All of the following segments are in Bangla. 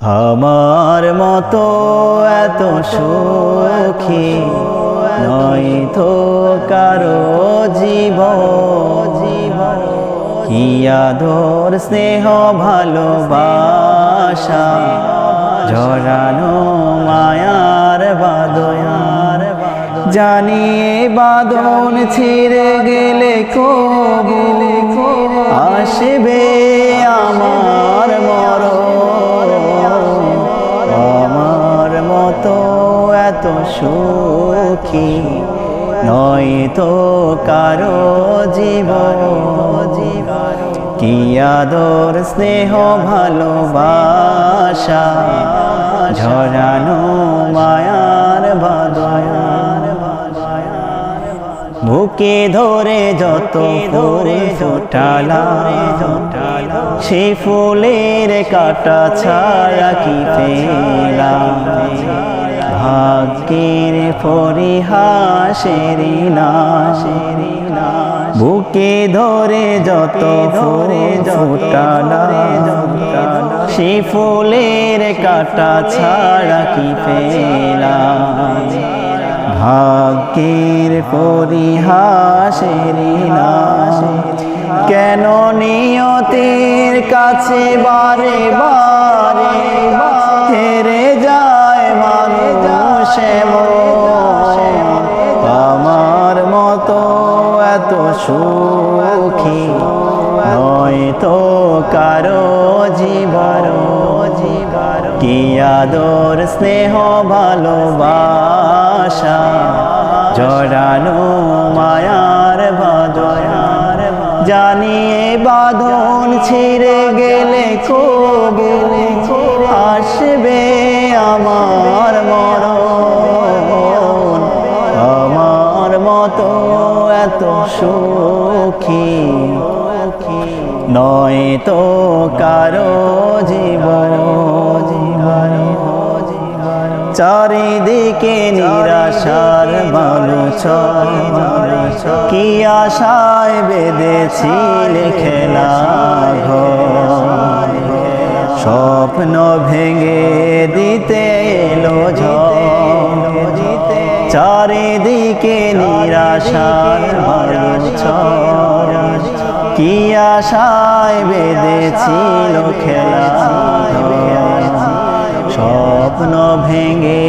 আমার মতো এত সুখী নয় তো কারও জীব জীব কি আদর, স্নেহ, ভালোবাসা, জড়ানো মায়ার বাদয়ার জানিয়ে বাদন ছিঁড়ে গেলে কবু আসবে আমার। এত সুখী, নয় তো কারও জীব কি আদর, স্নেহ, ভালোবাসা, ঝরানো মায়ার বাদয়ার বুকে ধরে যত ধরে ফোটালা সে ফুলের কাটা ছায়া কি পেলা ভাগ্যের পরিহাসের না বুকে ধরে যত ধরে ফোটালা সে ফুলের কাটা ছাড়া কি পেলা ভাগ্যের পরিহাসের নাশ। কেন নিয়তির কাছে বারে বারে হেরে সুখী নয় তো কারও জীবন। জীবন কি আদর, স্নেহ, ভালোবাসা? জড়ানো মায়ার বাদয়ার জানিয়ে বাঁধন ছিঁড়ে গেলে কবে আসবে সুখী। নয় তো কারও জীবন। চারিদিকে নিরাশার মানুষ কি আশায় বেঁধেছিল খেলা স্বপ্ন ভেঙে দিতে এলো ঝড়। চারিদিকে নিরাশার মানুষ কি আশায় বেঁধেছিল খেলা স্বপ্ন ভেঙে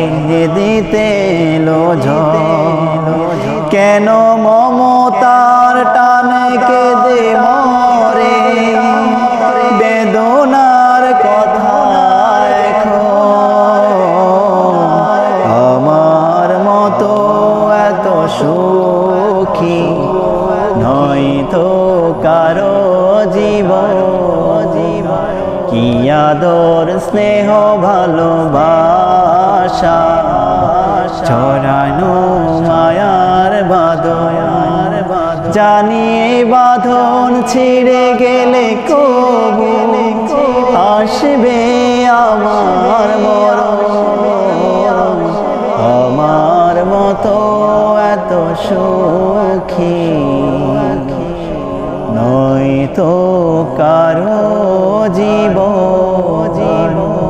দিতে এলো কেন মমতার সুখী নয় তো কারও জীব কি আদর, স্নেহ, ভালোবাসা? চরানো মায়ার বাদয়ার জানিয়ে বাঁধন ছিঁড়ে গেলে কবু। আসবে সখী নয় তো কারও জীব জীব